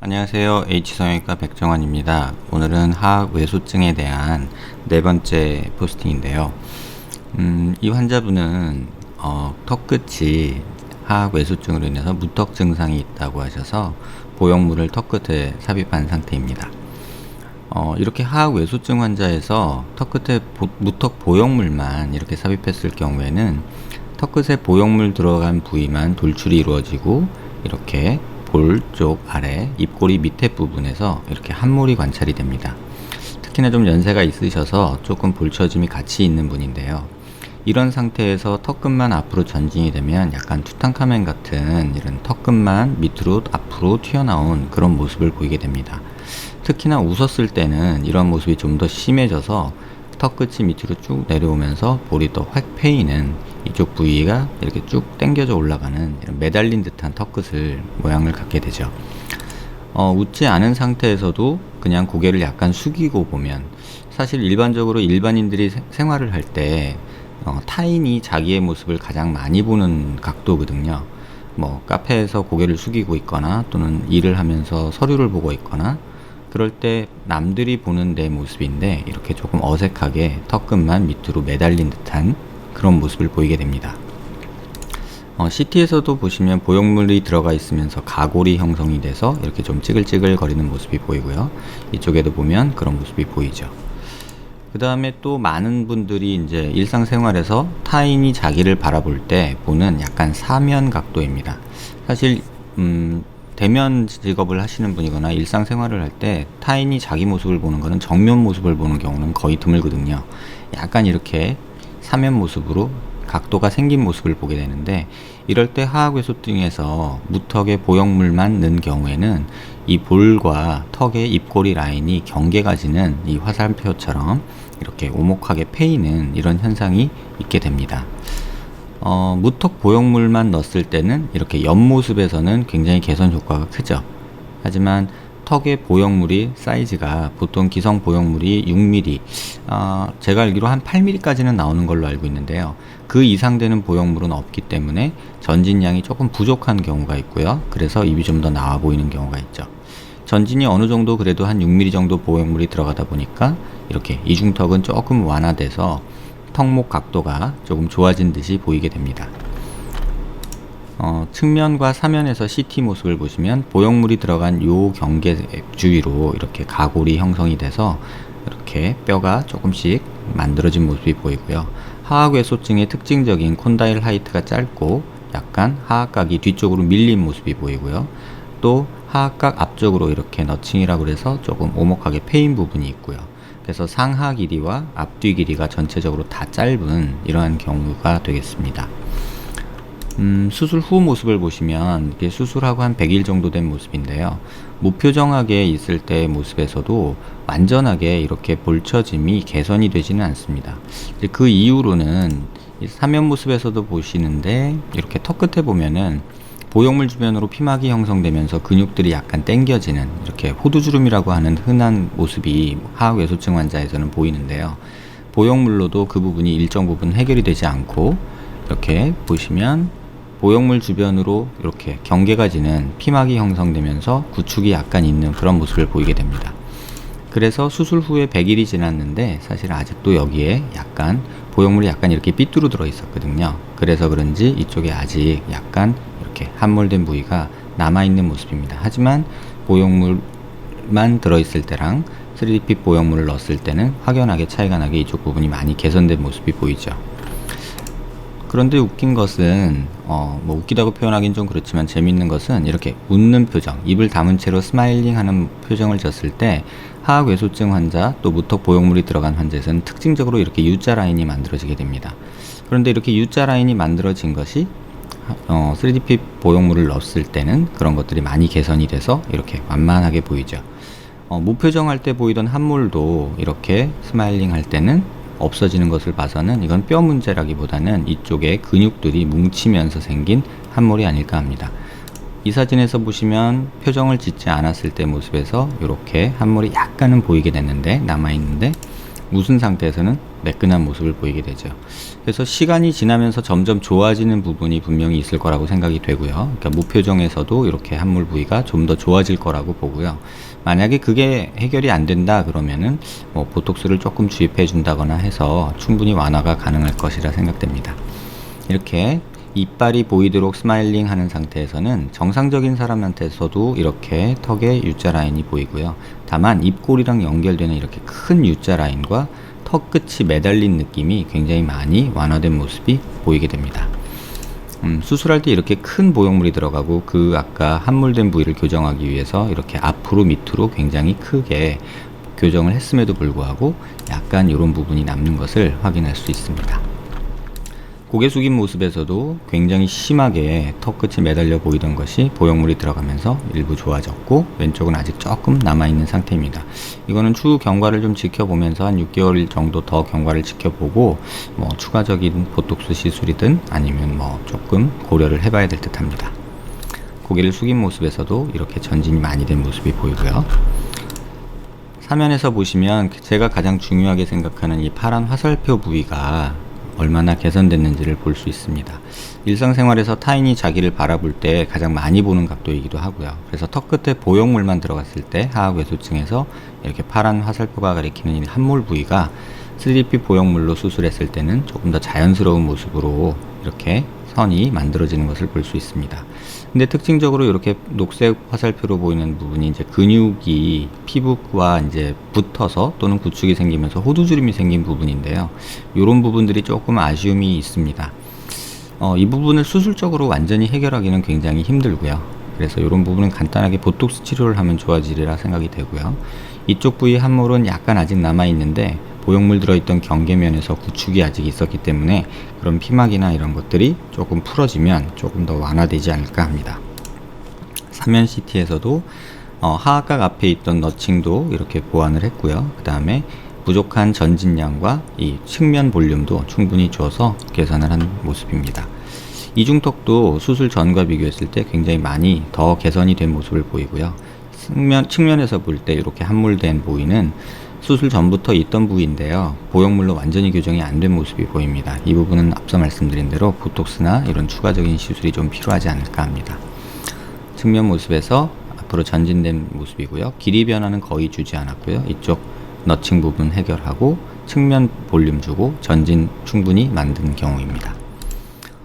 안녕하세요. H성형외과 백정환입니다. 오늘은 하악 외소증에 대한 네 번째 포스팅인데요. 음, 이 환자분은 어, 턱 끝이 하악 외소증으로 인해서 무턱 증상이 있다고 하셔서 보형물을 턱 끝에 삽입한 상태입니다. 어, 이렇게 하악 외소증 환자에서 턱 끝에 보- 무턱 보형물만 이렇게 삽입했을 경우에는 턱 끝에 보형물 들어간 부위만 돌출이 이루어지고 이렇게 볼 쪽 아래 입꼬리 밑에 부분에서 이렇게 함몰이 관찰이 됩니다. 특히나 좀 연세가 있으셔서 조금 볼처짐이 같이 있는 분인데요. 이런 상태에서 턱끝만 앞으로 전진이 되면 약간 투탕카멘 같은 이런 턱끝만 밑으로 앞으로 튀어나온 그런 모습을 보이게 됩니다. 특히나 웃었을 때는 이런 모습이 좀 더 심해져서 턱 끝이 밑으로 쭉 내려오면서 볼이 더 확 패이는 이쪽 부위가 이렇게 쭉 당겨져 올라가는 이런 매달린 듯한 턱 끝을 모양을 갖게 되죠. 어, 웃지 않은 상태에서도 그냥 고개를 약간 숙이고 보면 사실 일반적으로 일반인들이 세- 생활을 할때 어, 타인이 자기의 모습을 가장 많이 보는 각도거든요. 뭐 카페에서 고개를 숙이고 있거나 또는 일을 하면서 서류를 보고 있거나 그럴 때 남들이 보는 내 모습인데 이렇게 조금 어색하게 턱끝만 밑으로 매달린 듯한 그런 모습을 보이게 됩니다. 어, CT에서도 보시면 보형물이 들어가 있으면서 가골이 형성이 돼서 이렇게 좀 찌글찌글 거리는 모습이 보이고요. 이쪽에도 보면 그런 모습이 보이죠. 그 다음에 또 많은 분들이 이제 일상생활에서 타인이 자기를 바라볼 때 보는 약간 사면 각도입니다. 사실, 음, 대면 직업을 하시는 분이거나 일상생활을 할 때 타인이 자기 모습을 보는 거는 정면 모습을 보는 경우는 거의 드물거든요. 약간 이렇게 사면 모습으로 각도가 생긴 모습을 보게 되는데 이럴 때 하악외소증에서 무턱에 보형물만 넣은 경우에는 이 볼과 턱의 입꼬리 라인이 경계가 지는 이 화살표처럼 이렇게 오목하게 패이는 이런 현상이 있게 됩니다. 어, 무턱 보형물만 넣었을 때는 이렇게 옆모습에서는 굉장히 개선 효과가 크죠. 하지만 턱의 보형물이 사이즈가 보통 기성 보형물이 6mm, 어, 제가 알기로 한 8mm까지는 나오는 걸로 알고 있는데요. 그 이상 되는 보형물은 없기 때문에 전진량이 조금 부족한 경우가 있고요. 그래서 입이 좀 더 나와 보이는 경우가 있죠. 전진이 어느 정도 그래도 한 6mm 정도 보형물이 들어가다 보니까 이렇게 이중턱은 조금 완화돼서 턱목 각도가 조금 좋아진 듯이 보이게 됩니다. 어, 측면과 사면에서 CT 모습을 보시면 보형물이 들어간 요 경계 주위로 이렇게 가골이 형성이 돼서 이렇게 뼈가 조금씩 만들어진 모습이 보이고요. 하악외소증의 특징적인 콘다일 하이트가 짧고 약간 하악각이 뒤쪽으로 밀린 모습이 보이고요. 또 하악각 앞쪽으로 이렇게 너칭이라고 해서 조금 오목하게 패인 부분이 있고요. 그래서 상하 길이와 앞뒤 길이가 전체적으로 다 짧은 이러한 경우가 되겠습니다. 음, 수술 후 모습을 보시면 이게 수술하고 한 100일 정도 된 모습인데요. 무표정하게 있을 때의 모습에서도 완전하게 이렇게 볼처짐이 개선이 되지는 않습니다. 그 이후로는 이 사면 모습에서도 보시는데 이렇게 턱 끝에 보면은 보형물 주변으로 피막이 형성되면서 근육들이 약간 당겨지는 이렇게 호두주름이라고 하는 흔한 모습이 하악외소증 환자에서는 보이는데요. 보형물로도 그 부분이 일정 부분 해결이 되지 않고 이렇게 보시면 보형물 주변으로 이렇게 경계가 지는 피막이 형성되면서 구축이 약간 있는 그런 모습을 보이게 됩니다. 그래서 수술 후에 100일이 지났는데 사실 아직도 여기에 약간 보형물이 약간 이렇게 삐뚤어 들어 있었거든요. 그래서 그런지 이쪽에 아직 약간 이렇게 함몰된 부위가 남아 있는 모습입니다. 하지만 보형물만 들어 있을 때랑 3DP 보형물을 넣었을 때는 확연하게 차이가 나게 이쪽 부분이 많이 개선된 모습이 보이죠. 그런데 웃긴 것은 어, 뭐 웃기다고 표현하긴 좀 그렇지만 재밌는 것은 이렇게 웃는 표정, 입을 다문 채로 스마일링하는 표정을 졌을 때 하악 외소증 환자 또 무턱 보형물이 들어간 환자에서는 특징적으로 이렇게 U자 라인이 만들어지게 됩니다. 그런데 이렇게 U자 라인이 만들어진 것이 어, 3DP 보형물을 넣었을 때는 그런 것들이 많이 개선이 돼서 이렇게 완만하게 보이죠. 어, 무표정 할 때 보이던 함몰도 이렇게 스마일링 할 때는 없어지는 것을 봐서는 이건 뼈 문제라기보다는 이쪽에 근육들이 뭉치면서 생긴 함몰이 아닐까 합니다. 이 사진에서 보시면 표정을 짓지 않았을 때 모습에서 이렇게 함몰이 약간은 보이게 됐는데 남아 있는데 무슨 상태에서는 매끈한 모습을 보이게 되죠. 그래서 시간이 지나면서 점점 좋아지는 부분이 분명히 있을 거라고 생각이 되고요. 그러니까 무표정에서도 이렇게 함몰 부위가 좀 더 좋아질 거라고 보고요. 만약에 그게 해결이 안 된다 그러면은 뭐 보톡스를 조금 주입해 준다거나 해서 충분히 완화가 가능할 것이라 생각됩니다. 이렇게 이빨이 보이도록 스마일링 하는 상태에서는 정상적인 사람한테서도 이렇게 턱에 U자 라인이 보이고요. 다만 입꼬리랑 연결되는 이렇게 큰 U자 라인과 턱 끝이 매달린 느낌이 굉장히 많이 완화된 모습이 보이게 됩니다. 음, 수술할 때 이렇게 큰 보형물이 들어가고 그 아까 함몰된 부위를 교정하기 위해서 이렇게 앞으로 밑으로 굉장히 크게 교정을 했음에도 불구하고 약간 이런 부분이 남는 것을 확인할 수 있습니다. 고개 숙인 모습에서도 굉장히 심하게 턱 끝이 매달려 보이던 것이 보형물이 들어가면서 일부 좋아졌고 왼쪽은 아직 조금 남아있는 상태입니다. 이거는 추후 경과를 좀 지켜보면서 한 6개월 정도 더 경과를 지켜보고 뭐 추가적인 보톡스 시술이든 아니면 뭐 조금 고려를 해봐야 될 듯 합니다. 고개를 숙인 모습에서도 이렇게 전진이 많이 된 모습이 보이고요. 사면에서 보시면 제가 가장 중요하게 생각하는 이 파란 화살표 부위가 얼마나 개선됐는지를 볼 수 있습니다. 일상생활에서 타인이 자기를 바라볼 때 가장 많이 보는 각도이기도 하고요. 그래서 턱 끝에 보형물만 들어갔을 때 하악외소증에서 이렇게 파란 화살표가 가리키는 이 함몰 부위가 3DP 보형물로 수술했을 때는 조금 더 자연스러운 모습으로 이렇게 선이 만들어지는 것을 볼 수 있습니다. 근데 특징적으로 이렇게 녹색 화살표로 보이는 부분이 이제 근육이 피부와 이제 붙어서 또는 구축이 생기면서 호두주름이 생긴 부분인데요. 이런 부분들이 조금 아쉬움이 있습니다. 어, 이 부분을 수술적으로 완전히 해결하기는 굉장히 힘들고요. 그래서 이런 부분은 간단하게 보톡스 치료를 하면 좋아지리라 생각이 되고요. 이쪽 부위 함몰은 약간 아직 남아 있는데 보형물 들어있던 경계면에서 구축이 아직 있었기 때문에 그런 피막이나 이런 것들이 조금 풀어지면 조금 더 완화되지 않을까 합니다. 사면 CT에서도 어, 하악각 앞에 있던 너칭도 이렇게 보완을 했고요. 그 다음에 부족한 전진량과 이 측면 볼륨도 충분히 줘서 개선을 한 모습입니다. 이중턱도 수술 전과 비교했을 때 굉장히 많이 더 개선이 된 모습을 보이고요. 측면, 측면에서 볼 때 이렇게 함몰된 부위는 수술 전부터 있던 부위인데요. 보형물로 완전히 교정이 안 된 모습이 보입니다. 이 부분은 앞서 말씀드린 대로 보톡스나 이런 추가적인 시술이 좀 필요하지 않을까 합니다. 측면 모습에서 앞으로 전진된 모습이고요. 길이 변화는 거의 주지 않았고요. 이쪽 너칭 부분 해결하고 측면 볼륨 주고 전진 충분히 만든 경우입니다.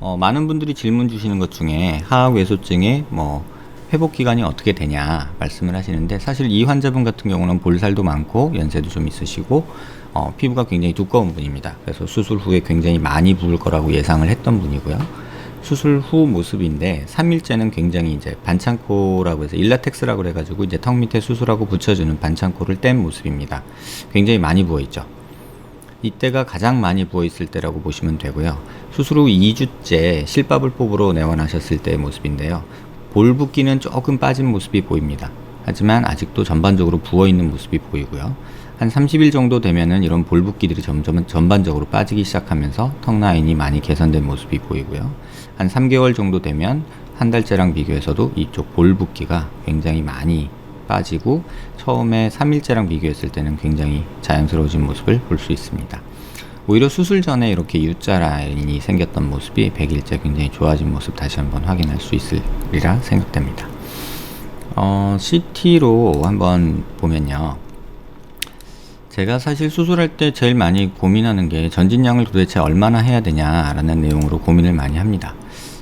어, 많은 분들이 질문 주시는 것 중에 하악 외소증의 뭐 회복 기간이 어떻게 되냐 말씀을 하시는데 사실 이 환자분 같은 경우는 볼살도 많고 연세도 좀 있으시고 어, 피부가 굉장히 두꺼운 분입니다. 그래서 수술 후에 굉장히 많이 부을 거라고 예상을 했던 분이고요. 수술 후 모습인데 3일째는 굉장히 이제 반창코라고 해서 일라텍스라고 해가지고 이제 턱 밑에 수술하고 붙여주는 반창코를 뗀 모습입니다. 굉장히 많이 부어 있죠. 이때가 가장 많이 부어 있을 때라고 보시면 되고요. 수술 후 2주째 실밥을 뽑으러 내원하셨을 때의 모습인데요. 볼 붓기는 조금 빠진 모습이 보입니다. 하지만 아직도 전반적으로 부어 있는 모습이 보이고요. 한 30일 정도 되면은 이런 볼 붓기들이 점점 전반적으로 빠지기 시작하면서 턱 라인이 많이 개선된 모습이 보이고요. 한 3개월 정도 되면 한 달째랑 비교해서도 이쪽 볼 붓기가 굉장히 많이 빠지고 처음에 3일째랑 비교했을 때는 굉장히 자연스러워진 모습을 볼 수 있습니다. 오히려 수술 전에 이렇게 U자 라인이 생겼던 모습이 100일째 굉장히 좋아진 모습 다시 한번 확인할 수 있으리라 생각됩니다. 어, CT로 한번 보면요. 제가 사실 수술할 때 제일 많이 고민하는 게 전진량을 도대체 얼마나 해야 되냐라는 내용으로 고민을 많이 합니다.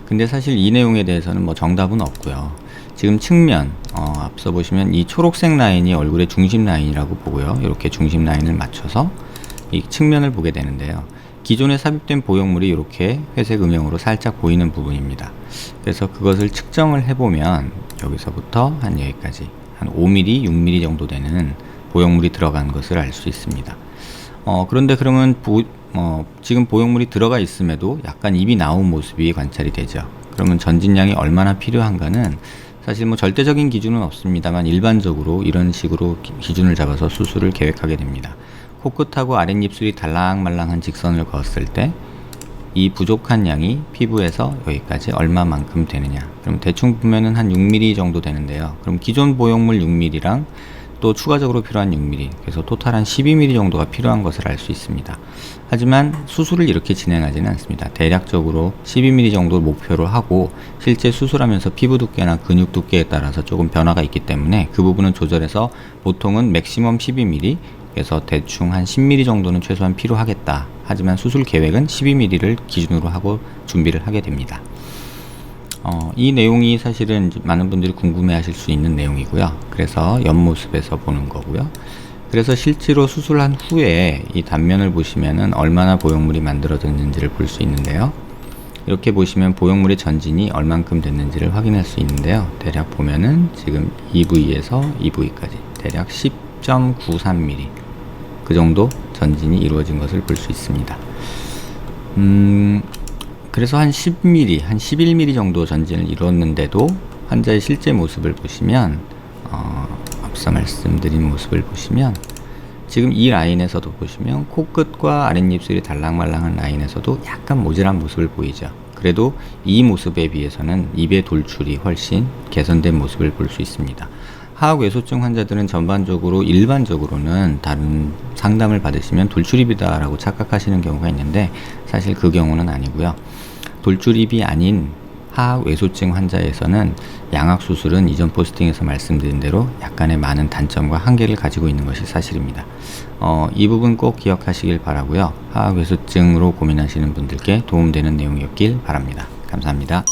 근데 사실 이 내용에 대해서는 뭐 정답은 없고요. 지금 측면, 어, 앞서 보시면 이 초록색 라인이 얼굴의 중심 라인이라고 보고요. 이렇게 중심 라인을 맞춰서 이 측면을 보게 되는데요. 기존에 삽입된 보형물이 이렇게 회색 음영으로 살짝 보이는 부분입니다. 그래서 그것을 측정을 해보면 여기서부터 한 여기까지 한 5mm, 6mm 정도 되는 보형물이 들어간 것을 알 수 있습니다. 어, 그런데 그러면 보, 어, 지금 보형물이 들어가 있음에도 약간 입이 나온 모습이 관찰이 되죠. 그러면 전진량이 얼마나 필요한가는 사실 뭐 절대적인 기준은 없습니다만 일반적으로 이런 식으로 기준을 잡아서 수술을 계획하게 됩니다. 코끝하고 아랫입술이 달랑말랑한 직선을 그었을 때 이 부족한 양이 피부에서 여기까지 얼마만큼 되느냐. 그럼 대충 보면은 한 6mm 정도 되는데요. 그럼 기존 보형물 6mm랑 또 추가적으로 필요한 6mm, 그래서 토탈 한 12mm 정도가 필요한 것을 알 수 있습니다. 하지만 수술을 이렇게 진행하지는 않습니다. 대략적으로 12mm 정도 목표로 하고 실제 수술하면서 피부 두께나 근육 두께에 따라서 조금 변화가 있기 때문에 그 부분은 조절해서 보통은 맥시멈 12mm, 그래서 대충 한 10mm 정도는 최소한 필요하겠다. 하지만 수술 계획은 12mm를 기준으로 하고 준비를 하게 됩니다. 어, 이 내용이 사실은 많은 분들이 궁금해 하실 수 있는 내용이고요. 그래서 옆모습에서 보는 거고요. 그래서 실제로 수술한 후에 이 단면을 보시면은 얼마나 보형물이 만들어졌는지를 볼 수 있는데요. 이렇게 보시면 보형물의 전진이 얼만큼 됐는지를 확인할 수 있는데요. 대략 보면은 지금 이 부위에서 이 부위까지 대략 10.93mm 그 정도 전진이 이루어진 것을 볼 수 있습니다. 음, 그래서 한 10mm, 한 11mm 정도 전진을 이뤘는데도 환자의 실제 모습을 보시면 어, 앞서 말씀드린 모습을 보시면 지금 이 라인에서도 보시면 코끝과 아랫입술이 달랑말랑한 라인에서도 약간 모질한 모습을 보이죠. 그래도 이 모습에 비해서는 입의 돌출이 훨씬 개선된 모습을 볼 수 있습니다. 하악외소증 환자들은 전반적으로 일반적으로는 다른 상담을 받으시면 돌출입이다라고 착각하시는 경우가 있는데 사실 그 경우는 아니고요. 돌출입이 아닌 하악외소증 환자에서는 양악 수술은 이전 포스팅에서 말씀드린 대로 약간의 많은 단점과 한계를 가지고 있는 것이 사실입니다. 어, 이 부분 꼭 기억하시길 바라고요. 하악외소증으로 고민하시는 분들께 도움되는 내용이었길 바랍니다. 감사합니다.